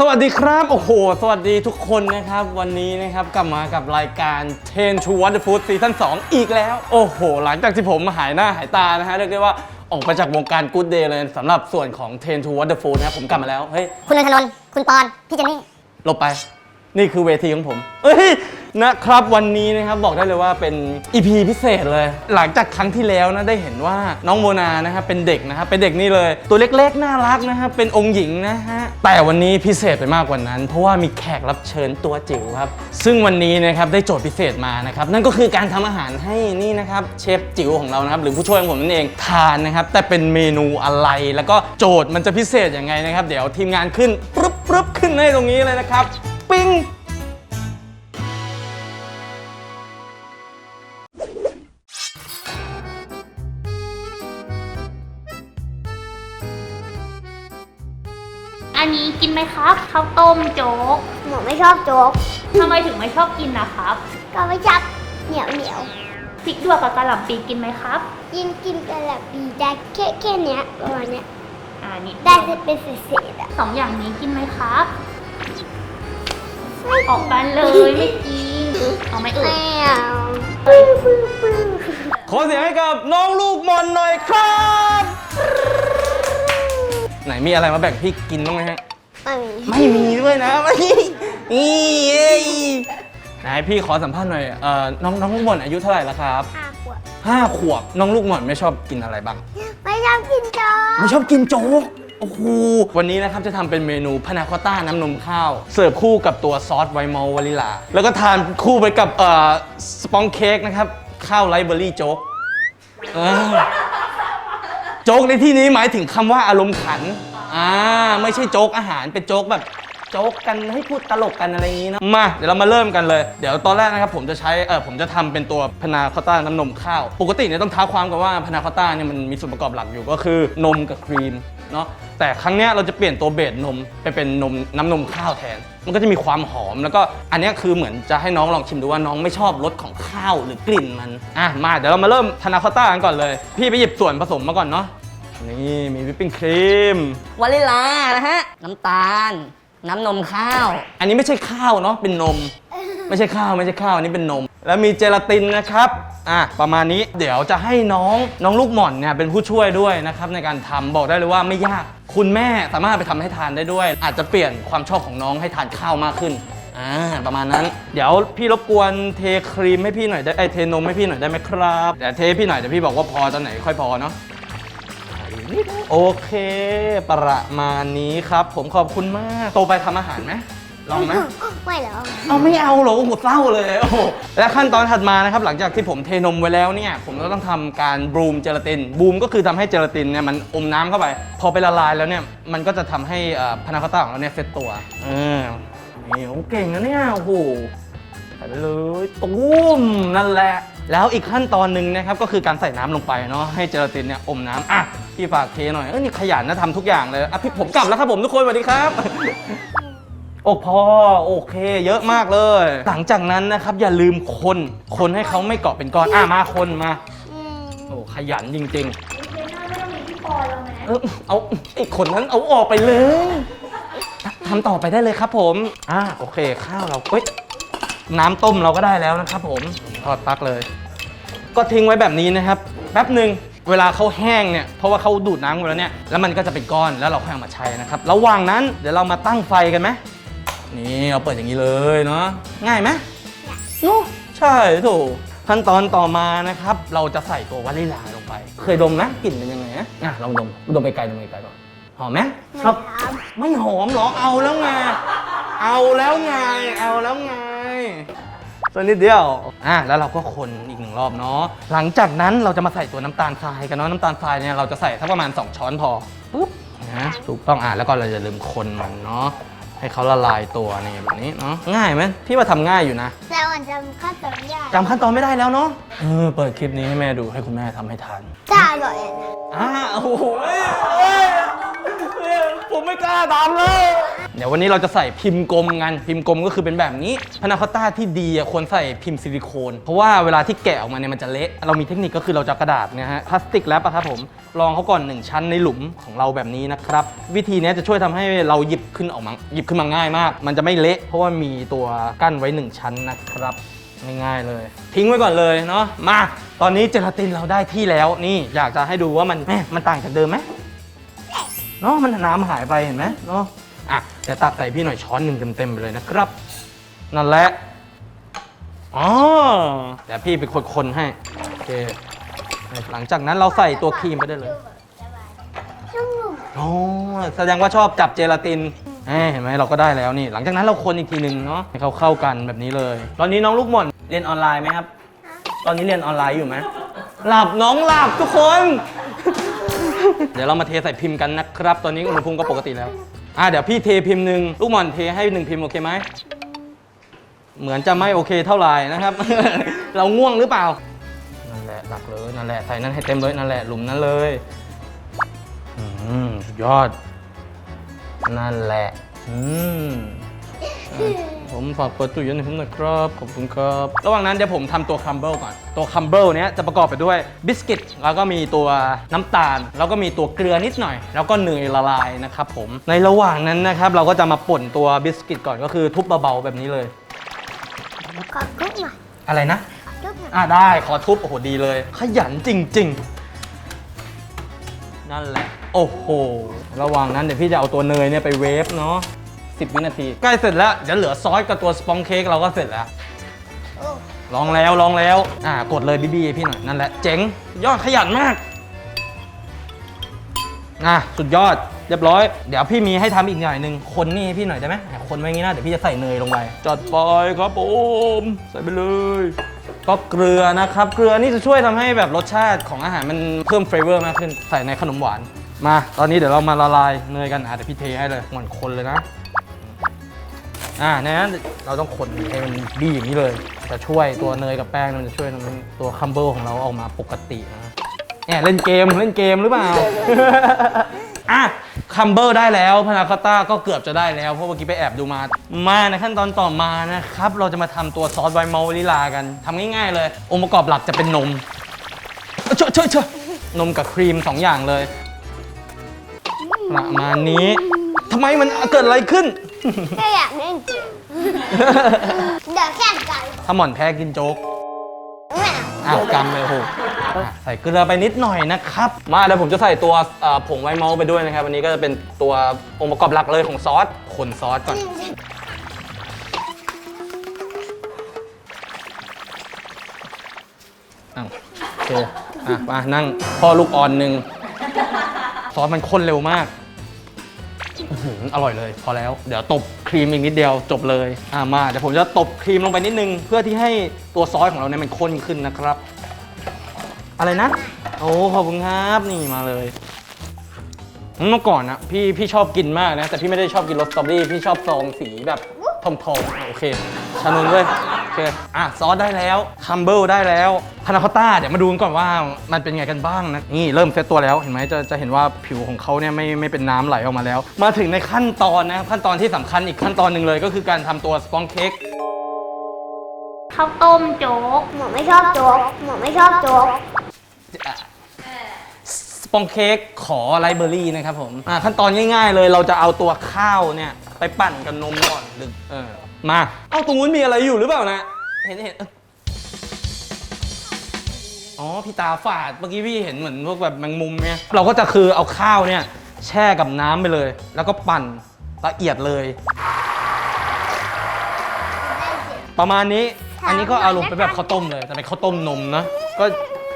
สวัสดีครับ โอ้โห สวัสดีทุกคนนะครับ วันนี้นะครับกลับมากับรายการ Ten to Wonder Food ซีซั่น2อีกแล้ว โอ้โห หลังจากที่ผมหายหน้าหายตานะฮะเรียกได้ว่าออกไปจากวงการ Good Day เลยสำหรับส่วนของ Ten to Wonder Food นะครับผมกลับมาแล้ว เฮ้ย คุณนนทนนท์คุณปอน พี่เจนนี่หลบไป นี่คือเวทีของผม เอ้ย นะครับวันนี้นะครับบอกได้เลยว่าเป็น EP พิเศษเลย หลังจากครั้งที่แล้วนะได้เห็นว่าน้องโมนานะครับเป็นเด็กนะครับเป็นเด็กนี่เลย ตัวเล็กๆน่ารักนะครับเป็นองค์หญิงนะฮะแต่วันนี้พิเศษไปมากกว่านั้น เพราะว่ามีแขกรับเชิญตัวจิ๋วครับ ซึ่งวันนี้นะครับได้โจทย์พิเศษมานะครับนั่นก็คือการทำอาหารให้นี่นะครับเชฟจิ๋วของเรานะครับหรือผู้ช่วยของผมนั่นเองทานนะครับแต่เป็นเมนูอะไรแล้วก็โจทย์มันจะพิเศษยังไงนะครับ เดี๋ยวทีมงานขึ้นปุ๊บปุ๊บขึ้นให้ตรงนี้เลยนะครับ ปิ้ง นนี้กินไหมครับข้าวต้มโจ๊กหนูไม่ชอบโจ๊กทำไมถึงไม่ชอบกินนะครับก็ไม่ชอบเหนียวเหนียวพริกหยวกกับกะหล่ำปีกินไหมครับกินกินกันแบบดีได้แค่แค่เนี้ยประมาณเนี้ยอ่านี่ได้เป็นเศษๆอะสองอย่างนี้กินไหมครับออกกันเลยไม่กินเอาไหม่เอ่ไม่ยเอาขอเสียงให้กับน้องลูกมอนหน่อยครับไหน มีอะไรมาแบ่งพี่กินบ้างไหมฮะ ไม่มีไม่มีด้วยนะไม่มีนี่เอ้ยไหนพี่ขอสัมภาษณ์หน่อยเอ่อน้องน้องลูกหม่อนอายุเท่าไหร่แล้วครับห้าขวบห้าขวบน้องลูกหม่อนไม่ชอบกินอะไรบ้าง ไม่ชอบกินโจ๊กไม่ชอบกินโจ๊ก โอ้โห วันนี้นะครับจะทำเป็นเมนูพานาคอต้าน้ำนมข้าว เสิร์ฟคู่กับตัวซอสไวท์มอลวานิลา แล้วก็ทานคู่ไปกับเอ่อสปองเค้กนะครับ ข้าวไรเบอร์รี่โจ๊กเออโจ๊กในที่นี้หมายถึงคำว่าอารมณ์ขัน อ่าไม่ใช่โจ๊กอาหารเป็นโจ๊กแบบโจ๊กกันให้พูดตลกกันอะไรอย่างนี้นะมาเดี๋ยวเรามาเริ่มกันเลย เดี๋ยวตอนแรกนะครับผมจะใช้เออผมจะทำเป็นตัวพานาคอต้าน้ำนมข้าว ปกติเนี่ยต้องท้าความกันว่าพานาคอต้าเนี่ยมันมีส่วนประกอบหลักอยู่ก็คือนมกับครีมเนาะแต่ครั้งเนี้ยเราจะเปลี่ยนตัวเบสนมไปเป็นนมน้ำนมข้าวแทน มันก็จะมีความหอมแล้วก็อันเนี้ยคือเหมือนจะให้น้องลองชิมดูว่าน้องไม่ชอบรสของข้าวหรือกลิ่นมันอะมาเดี๋ยวเรามาเริ่มพานาคอต้ากันก่อนเลย พี่ไปหยิบส่วนผสมมาก่อนเนาะ นี่มีวิปปิ้งครีมวานิลลานะฮะ น้ำตาล น้ำนมข้าว อันนี้ไม่ใช่ข้าวเนาะเป็นนม ไม่ใช่ข้าวไม่ใช่ข้าวอันนี้เป็นนม แล้วมีเจลาตินนะครับอะประมาณนี้เดี๋ยวจะให้น้องน้องลูกหม่อนเนี่ยเป็นผู้ช่วยด้วยนะครับในการทำบอกได้เลยว่าไม่ยาก คุณแม่สามารถไปทำให้ทานได้ด้วย อาจจะเปลี่ยนความชอบของน้องให้ทานข้าวมากขึ้นอ่าประมาณนั้น เดี๋ยวพี่รบกวนเทครีมให้พี่หน่อยได้ไอยเทนมให้พี่หน่อยได้ไหมครับเดี๋ยวเทให้พี่หน่อยเดี๋ยวพี่บอกว่าพอตอนไหนค่อยพอเนาะ โอเค ประมาณนี้ครับ ผมขอบคุณมากโตไปทำอาหารไหมลองไหม ไม่เหรอเอาไม่เอาเหรอโอ้โหเศร้าเลยโอ้โหและขั้นตอนถัดมานะครับ หลังจากที่ผมเทนมไว้แล้วเนี่ย ผมก็ต้องทำการบรูมเจลาตินบูมก็คือทำให้เจลาตินเนี่ยมันอมน้ำเข้าไป พอไปละลายแล้วเนี่ย มันก็จะทำให้เอ่อพานาคอตต้าของเราเนี่ยเซตตัวเออนี่โอ้เก่งนะเนี่ยโอ้โหใส่ไปเลยตุ้มนั่นแหละ แล้วอีกขั้นตอนหนึ่งนะครับก็คือการใส่น้ำลงไปเนาะให้เจลาตินเนี่ยอมน้ำอะพี่ฝากเทหน่อยเออนี่ขยันนะทำทุกอย่างเลยอะพี่ผมกลับแล้วครับผมทุกคนสวัสดีครับโอ้พอโอเค เยอะมากเลย หลังจากนั้นนะครับ อย่าลืมคน คนให้เขาไม่เกาะเป็นก้อนอะมาคนมาอืมโอ้ขยันจริงไม่ต้องมีพี่ปอยแล้วไหมๆเออเอาไอ้คนนั้นเอาออกไปเลยทำต่อไปได้เลยครับผมอะโอเค ข้าวเราเอ้ย น้ำต้มเราก็ได้แล้วนะครับผมทอดปลักเลย ก็ทิ้งไว้แบบนี้นะครับ แป๊บหนึ่งเวลาเขาแห้งเนี่ยเพราะว่าเขาดูดน้ำไปแล้วเนี่ยแล้วมันก็จะเป็นก้อนแล้วเราค่อยเอามาใช้นะครับระหว่างนั้นเดี๋ยวเรามาตั้งไฟกันไหมนี่เราเปิดอย่างนี้เลยเนาะง่ายไหมเนอะใช่ถูกขั้นตอนต่อมานะครับ เราจะใส่ตัววานิลลาลงไป เคยดมนะกลิ่นเป็นยังไงนะอะลองดมดมไปไกลดมไปไกลก่อนหอมไหมครับ ไม่หอมเหรอเอาแล้วไงเอาแล้วไงเอาแล้วไง ตัวนิดเดียว อะแล้วเราก็คนอีกหนึ่งรอบเนาะ หลังจากนั้นเราจะมาใส่ตัวน้ำตาลทรายกันเนาะ น้ำตาลทรายเนี่ยเราจะใส่สักประมาณ 2 ช้อนพอ ปุ๊บ นะถูกต้องอะแล้วก็เราจะลืมคนมันเนาะ ให้เขาละลายตัวนี่แบบนี้เนาะ ง่ายไหมพี่ว่าทำง่ายอยู่นะ แต่วันจำขั้นตอนไม่ได้จำขั้นตอนไม่ได้แล้วเนาะ เออ เปิดคลิปนี้ให้แม่ดูให้คุณแม่ทำให้ทานจ้าอร่อยอะนะ อ่าโอ้โหเอ้ยเอ้ยเอ้ยผมไม่กล้าทำเลย เดี๋ยววันนี้เราจะใส่พิมพ์กลมกันพิมพ์กลมก็คือเป็นแบบนี้พานาคอต้าที่ดีอะควรใส่พิมพ์ซิลิโคน เพราะว่าเวลาที่แกะออกมาเนี่ยมันจะเละเรามีเทคนิคก็คือเราจะกระดาษเนะฮะพลาสติกแรปะครับผมรองเขาก่อน1ชั้นในหลุมของเราแบบนี้นะครับวิธีนี้จะช่วยทำให้เราหยิบขึ้นออกมาหยิบขึ้นมาง่ายมาก มันจะไม่เละ เพราะว่ามีตัวกั้นไว้ 1 ชั้นนะครับง่ายๆเลย ทิ้งไว้ก่อนเลยเนาะมาตอนนี้เจลาตินเราได้ที่แล้วนี่อยากจะให้ดูว่ามันแม่มันต่างจากเดิมไหมเนาะมันน้ำหายไปเห็นไหมเนาะ อะเดี๋ยวตักใส่พี่หน่อยช้อนหนึ่งเต็มๆไปเลยนะครับ นั่นแหละอ๋อเดี๋ยวพี่เป็นคนๆให้โอเคหลังจากนั้นเราใส่ตัวครีมไปได้เลยชุ่มอ๋อแสดงว่าชอบจับเจลาตินเอ้ยเห็นไหมเราก็ได้แล้วนี่ หลังจากนั้นเราคนอีกทีหนึ่งเนาะให้เขาเข้ากันแบบนี้เลย ตอนนี้น้องลูกหม่อนเรียนออนไลน์ไหมครับ ตอนนี้เรียนออนไลน์อยู่ไหมหลับน้องหลับทุกคน เดี๋ยวเรามาเทใส่พิมพ์กันนะครับ ตอนนี้อุณหภูมิก็ปกติแล้ว อะเดี๋ยวพี่เทพิมพ์หนึ่งลูกหม่อนเทให้หนึ่งพิมพ์โอเคไหม เหมือนจะไม่โอเคเท่าไหร่นะครับ เราง่วงหรือเปล่า นั่นแหละหลักเลยนั่นแหละใส่นั่นให้เต็มเลยนั่นแหละหลุมนั้นเลยอืมสุดยอด นั่นแหละ อืมอะ ผมฝากเปิดตู้เย็นให้ผมหน่อยครับ ขอบคุณครับ ระหว่างนั้นเดี๋ยวผมทำตัวคัมเบิลก่อน ตัวคัมเบิลเนี้ยจะประกอบไปด้วยบิสกิต แล้วก็มีตัวน้ำตาล แล้วก็มีตัวเกลือนิดหน่อย แล้วก็เนยละลายนะครับผม ในระหว่างนั้นนะครับเราก็จะมาป่นตัวบิสกิตก่อนก็คือทุบเบาๆแบบนี้เลย ขอทุกหน่อยอะไรนะขอทุกหน่อยอะได้ขอทุบโอ้โหดีเลย ขยันจริง ๆ นั่นแหละ โอ้โห ระหว่างนั้นเดี๋ยวพี่จะเอาตัวเนยเนี่ยไปเวฟเนาะ 10 วินาที ใกล้เสร็จแล้ว เดี๋ยวเหลือซอสกับตัวสปองเค้กเราก็เสร็จแล้ว ลองแล้วลองแล้ว อ่ากดเลยบีบีพี่หน่อย นั่นแหละ เจ๋ง ยอดขยันมาก อะ สุดยอด เรียบร้อย เดี๋ยวพี่มีให้ทำอีกหน่อยหนึ่งคนนี่ให้พี่หน่อยได้ไหมคนไว้อย่างงี้นะ เดี๋ยวพี่จะใส่เนยลงไป จัดไปครับผม ใส่ไปเลยก็เกลือนะครับ เกลือนี่จะช่วยทำให้แบบรสชาติของอาหารมันเพิ่มเฟรเวอร์มากขึ้น ใส่ในขนมหวาน มา ตอนนี้เดี๋ยวเรามาละลายเนยกันอะเดี๋ยวพี่เทให้เลยเหมือนคนเลยนะ อ่าในนั้นเราต้องคนให้มันดีอย่างนี้เลย จะช่วยตัวเนยกับแป้งมันจะช่วยทำให้ตัวคัมเบิลของเราออกมาปกตินะแอบเล่นเกมเล่นเกมหรือเปล่า อะคัมเบิลได้แล้วพานาคอต้าก็เกือบจะได้แล้ว เพราะเมื่อกี้ไปแอบดูมา มาในขั้นตอนต่อมานะครับ เราจะมาทำตัวซอสไวน์มอลวานิลากันทำง่ายๆเลย องค์ประกอบหลักจะเป็นนมเชอะเชอะเชอะนมกับครีมสองอย่างเลยประมาณนี้ทำไมมันเกิดอะไรขึ้น แค่อยากเล่นเกมเดี๋ยวแข่งกันถ้าหม่อนแพ้กินโจ๊กไม่เอาอ้าวกำเลยโอ้โหอะใส่เกลือไปนิดหน่อยนะครับ มาเดี๋ยวผมจะใส่ตัวเอ่อผงไวน์เมาส์ไปด้วยนะครับวันนี้ก็จะเป็นตัวองค์ประกอบหลักเลยของซอสคนซอสก่อนอ้าวโอเคอะมานั่งพ่อลูกอ่อนหนึ่งซอสมันข้นเร็วมากอื้อ หืออร่อยเลย พอแล้ว เดี๋ยวตบครีมอีกนิดเดียวจบเลย อ่ามาเดี๋ยวผมจะตบครีมลงไปนิดนึง เพื่อที่ให้ตัวซอสของเราเนี่ยมันข้นขึ้นนะครับ อะไรนะ โอ้ขอบคุณครับนี่มาเลยเมื่อก่อนนะพี่พี่ชอบกินมากนะ แต่พี่ไม่ได้ชอบกินรสสตรอเบอรี่พี่ชอบซองสีแบบทองๆอะโอเคชานนเลย เค อะ ซอสได้แล้ว คัมเบิลได้แล้วพานาคอต้า เดี๋ยวมาดูกันก่อนว่ามันเป็นไงกันบ้างนะ นี่เริ่มเซตตัวแล้ว เห็นไหมจะจะเห็นว่าผิวของเขาเนี่ยไม่ไม่เป็นน้ำไหลออกมาแล้ว มาถึงในขั้นตอนนะครับขั้นตอนที่สำคัญอีกขั้นตอนหนึ่งเลยก็คือการทำตัวสปองเค้กข้าวต้มโจ๊กหมอไม่ชอบโจ๊กหมอไม่ชอบโจ๊ก องเค้กขอไลเบอรี่นะครับผมอะขั้นตอนง่ายๆเลยเราจะเอาตัวข้าวเนี่ยไปปั่นกับนมก่อนหรือเออมาเอาตรงนู้นมีอะไรอยู่หรือเปล่านะ เห็นเห็นเอ้ยอ๋อพี่ตาฝาดเมื่อกี้พี่เห็นเหมือนพวกแบบแมงมุมเนี่ยเราก็จะคือเอาข้าวเนี่ย แช่กับน้ำไปเลย แล้วก็ปั่นละเอียดเลย ประมาณนี้ อันนี้ก็อารมณ์เป็นแบบข้าวต้มเลย แต่เป็นข้าวต้มนมนะ ก็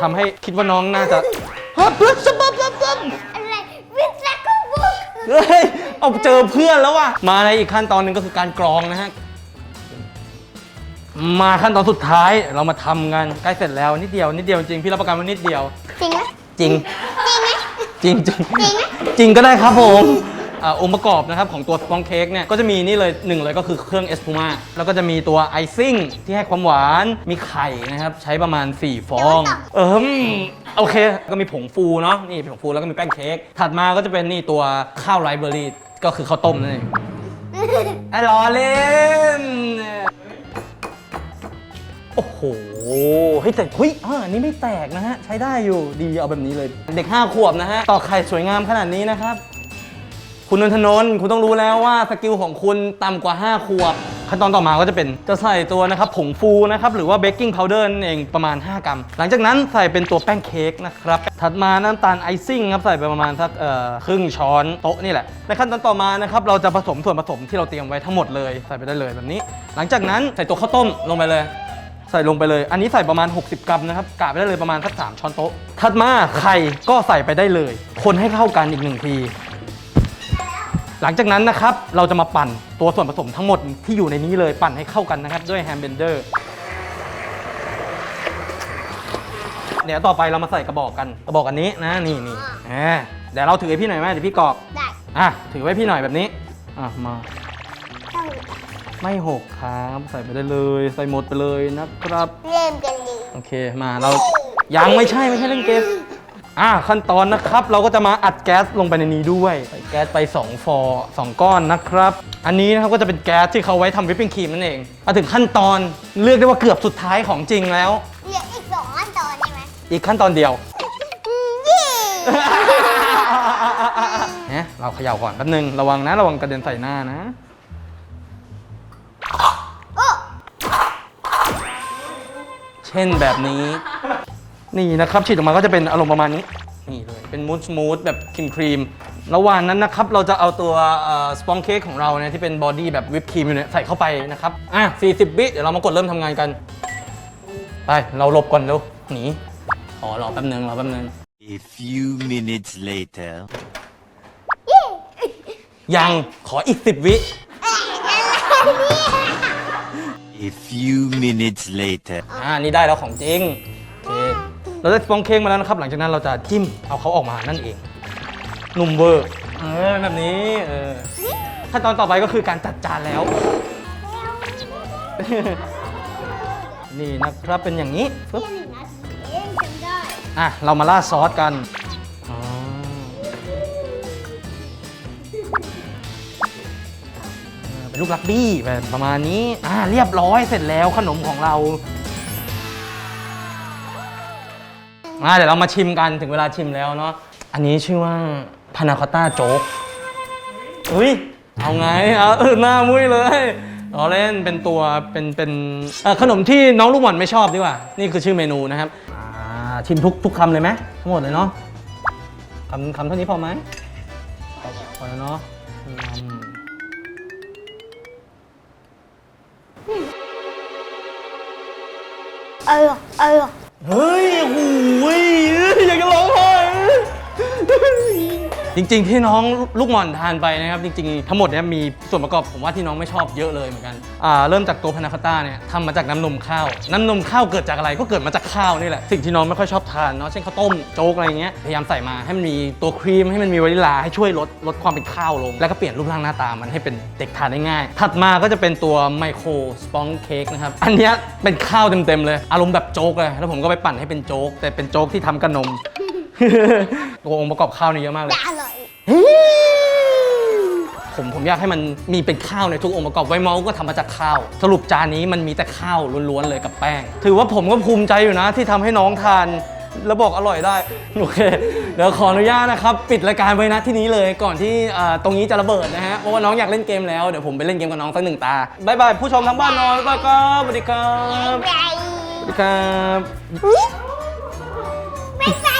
ทำให้คิดว่าน้องน่าจะ ฮับเพื่อนสบับซับซับอะไรวิสาคุบุกเฮ้ยเอาเจอเพื่อนแล้วว่ะมาในอีกขั้นตอนหนึ่งก็คือการกรองนะฮะมาขั้นตอนสุดท้ายเรามาทำกันใกล้เสร็จแล้วนิดเดียวนิดเดียวจริงพี่รับประกันว่านิดเดียว จริงไหมจริง จริงไหมจริงจริงจริงไหมจริงก็ได้ครับผมอ่าองค์ประกอบนะครับของตัวสปองเค้กเนี่ยก็จะมีนี่เลยหนึ่งเลยก็คือเครื่องเอสพูมาแล้วก็จะมีตัวไอซิ่งที่ให้ความหวานมีไข่นะครับ ใช้ประมาณ 4 ฟอง เออม โอเค ก็มีผงฟูเนาะนี่ผงฟูแล้วก็มีแป้งเค้กถัดมาก็จะเป็นนี่ตัวข้าวไรเบอรี่ก็คือข้าวต้มนั่นเองไอ้ล้อเล่น โอ้โหเฮ้ยแต่เฮ้ยอ่าอันนี้ไม่แตกนะฮะ ใช้ได้อยู่ดีเอาแบบนี้เลย เด็ก 5 ขวบนะฮะต่อไข่สวยงามขนาดนี้นะครับ คุณนนทนนท์คุณต้องรู้แล้วว่าสกิลของคุณต่ำกว่า 5 ขวบ ขั้นตอนต่อมาก็จะเป็นจะใส่ตัวนะครับผงฟูนะครับหรือว่าเบกกิ้งพาวเดอร์นั่นเองประมาณ 5 กรัม หลังจากนั้นใส่เป็นตัวแป้งเค้กนะครับถัดมาน้ำตาลไอซิ่งครับใส่ไปประมาณสักเอ่อครึ่งช้อนโต๊ะนี่แหละในขั้นตอนต่อมานะครับเราจะผสมส่วนผสมที่เราเตรียมไว้ทั้งหมดเลยใส่ไปได้เลยแบบนี้ หลังจากนั้นใส่ตัวข้าวต้มลงไปเลยใส่ลงไปเลย อันนี้ใส่ประมาณ 60 กรัมนะครับ กะไปได้เลยประมาณสัก 3 ช้อนโต๊ะ ถัดมาไข่ก็ใส่ไปได้เลย คนให้เข้ากันอีกหนึ่งที หลังจากนั้นนะครับเราจะมาปั่นตัวส่วนผสมทั้งหมดที่อยู่ในนี้เลยปั่นให้เข้ากันนะครับด้วยแฮมเบนเดอร์เดี๋ยวต่อไปเรามาใส่กระบอกกันกระบอกอันนี้นะนี่นี่อ่าเดี๋ยวเราถือให้พี่หน่อยไหมเดี๋ยวพี่กรอกได้อะถือไว้พี่หน่อยแบบนี้อะมาต้องไม่หกครับใส่ไปได้เลย ใส่หมดไปเลยนะครับเริ่มกันเลยโอเคมาเรายังไม่ใช่ไม่ใช่เล่นเกม อ่าขั้นตอนนะครับเราก็จะมาอัดแก๊สลงไปในนี้ด้วยใส่แก๊สไป2ฟอร์2ก้อนนะครับ อันนี้นะครับก็จะเป็นแก๊สที่เขาไว้ทำวิปปิ้งครีมนั่นเองมาถึงขั้นตอนเรียกได้ว่าเกือบสุดท้ายของจริงแล้ว เหลืออีกสองขั้นตอนใช่ไหมอีกขั้นตอนเดียวอืมเย้เนี่ยเราเขย่าก่อนแป๊บนึงระวังนะระวังกระเด็นใส่หน้านะโอ้เช่นแบบนี้ นี่นะครับฉีดออกมาก็จะเป็นอารมณ์ประมาณนี้นี่เลยเป็นมูสสมูทแบบครีมครีมระหว่างนั้นนะครับเราจะเอาตัวสปองเค้กของเราเนี่ยที่เป็นบอดี้แบบวิปครีมอยู่เนี่ยใส่เข้าไปนะครับอะ40วิเดี๋ยวเรามากดเริ่มทำงานกัน ไปเราหลบก่อนเร็วหนีขอรอแป๊บนึงรอแป๊บนึง A few minutes later. ยังขออีก 10 วิ A few minutes later. อ่านี่ได้แล้วของจริงโอ เราได้สปองเค้กมาแล้วนะครับ หลังจากนั้นเราจะจิ้มเอาเขาออกมานั่นเอง นุ่มเวอร์ เออแบบนี้เออขั้นตอนต่อไปก็คือการจัดจานแล้ว นี่นะครับเป็นอย่างนี้ฟึ๊บหนึ่งนาทีเองจำได้อะเรามาราซอสกันอ๋อเป็นลูกลักบี้แบบประมาณนี้อ่าเรียบร้อยเสร็จแล้วขนมของเรา อ่าเดี๋ยวเรามาชิมกันถึงเวลาชิมแล้วเนาะอันนี้ชื่อว่าพานาคอตต้าโจ๊กอุ้ยเอาไงเอาเออหน้ามุ้ยเลยเราเล่นเป็นตัวเป็นเป็นเอ่อขนมที่น้องลูกหม่อนไม่ชอบดีกว่านี่คือชื่อเมนูนะครับอ่าชิมทุกทุกคำเลยไหมทั้งหมดเลยเนาะคำคำเท่านี้พอไหมพอแล้วเนาะอืมเออเออเฮ้ยโอ้ จริงๆที่น้องลูกหม่อนทานไปนะครับจริงๆทั้งหมดเนี่ยมีส่วนประกอบผมว่าที่น้องไม่ชอบเยอะเลยเหมือนกันอ่าเริ่มจากตัวพานาคอตต้าเนี่ยทำมาจากน้ำนมข้าว น้ำนมข้าวเกิดจากอะไรก็เกิดมาจากข้าวนี่แหละสิ่งที่น้องไม่ค่อยชอบทานเนาะเช่นข้าวต้มโจ๊กอะไรเงี้ยพยายามใส่มาให้มันมีตัวครีมให้มันมีวานิลลาให้ช่วยลดลดความเป็นข้าวลง แล้วก็เปลี่ยนรูปร่างหน้าตามันให้เป็นเด็กทานได้ง่าย ถัดมาก็จะเป็นตัวไมโครสปองเค้กนะครับอันเนี้ยเป็นข้าวเต็มๆเลย อารมณ์แบบโจ๊กเลยแล้วผมก็ไปปั่นให้เป็นโจ๊กแต่เป็นโจ๊กที่ทำกับนม ตัวองค์ประกอบข้าวนี่เยอะมากเลย จะอร่อย ผมผมอยากให้มันมีเป็นข้าวในทุกองค์ประกอบไวเมาส์ก็ทำมาจากข้าว สรุปจานนี้มันมีแต่ข้าวล้วนๆเลยกับแป้ง ถือว่าผมก็ภูมิใจอยู่นะ ที่ทำให้น้องทาน แล้วบอกอร่อยได้ โอเค เดี๋ยวขออนุญาตนะครับ ปิดรายการไว้นะที่นี้เลยก่อนที่อ่าตรงนี้จะระเบิดนะฮะเพราะว่าน้องอยากเล่นเกมแล้ว เดี๋ยวผมไปเล่นเกมกับน้องสักหนึ่งตาบายบายผู้ชมทั้งบ้านนอนบ๊ายบายครับสวัสดีครับใหญ่สวัสดีครับ ไม่ใส่